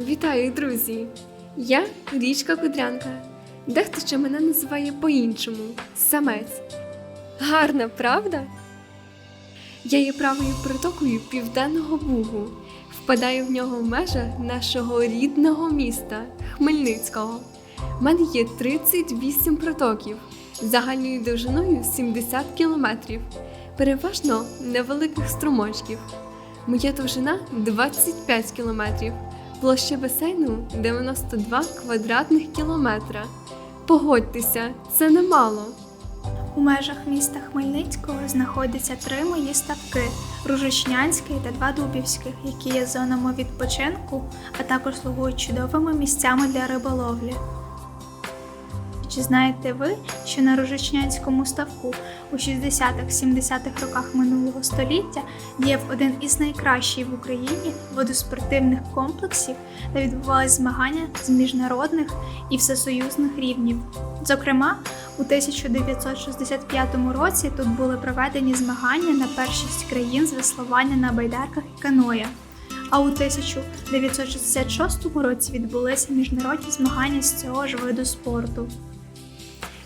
Вітаю, друзі! Я Річка Кудрянка. Дехто ще мене називає по-іншому самець. Гарна, правда? Я є правою притокою Південного Бугу. Впадаю в нього в межах нашого рідного міста Хмельницького. У мене є 38 протоків загальною довжиною 70 кілометрів, переважно невеликих струмочків. Моя довжина 25 кілометрів, площа басейну 92 квадратних кілометра. Погодьтеся, це немало. У межах міста Хмельницького знаходяться три мої ставки: Ружичнянський та два Дубівських, які є зонами відпочинку, а також слугують чудовими місцями для риболовлі. Чи знаєте ви, що на Ружичнянському ставку у 60-70-х роках минулого століття діяв один із найкращих в Україні водоспортивних комплексів, де відбувалися змагання з міжнародних і всесоюзних рівнів? Зокрема, у 1965 році тут були проведені змагання на першість країн з веслування на байдарках і каноє. А у 1966 році відбулися міжнародні змагання з цього ж виду спорту.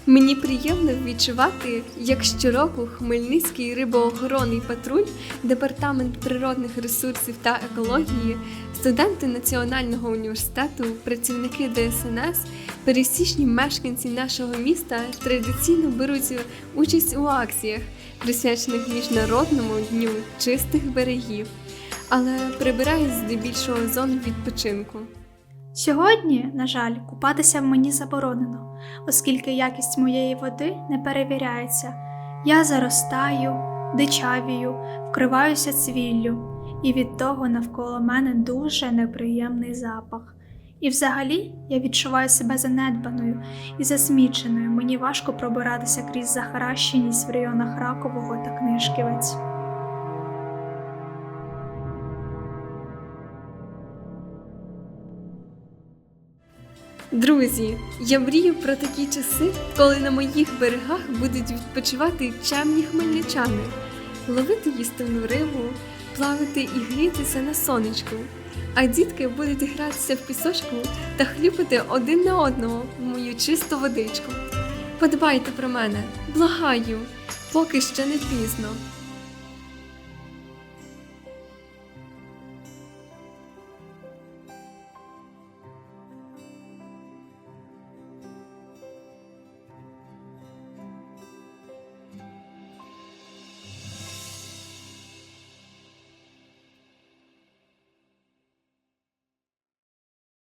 Мені приємно відчувати, як щороку Хмельницький рибоохоронний патруль, департамент природних ресурсів та екології, студенти Національного університету, працівники ДСНС, пересічні мешканці нашого міста традиційно беруть участь у акціях, присвячених міжнародному дню чистих берегів, але прибирають здебільшого зон відпочинку. Сьогодні, на жаль, купатися мені заборонено, оскільки якість моєї води не перевіряється. Я заростаю, дичавію, вкриваюся цвіллю, і від того навколо мене дуже неприємний запах. І взагалі я відчуваю себе занедбаною і засміченою. Мені важко пробиратися крізь захаращеність в районах Ракового та Книжківець. Друзі, я мрію про такі часи, коли на моїх берегах будуть відпочивати чемні хмельничани, ловити їстивну рибу, плавати і грітися на сонечку. А дітки будуть гратися в пісочку та хлюпати один на одного в мою чисту водичку. Подбайте про мене, благаю, поки ще не пізно.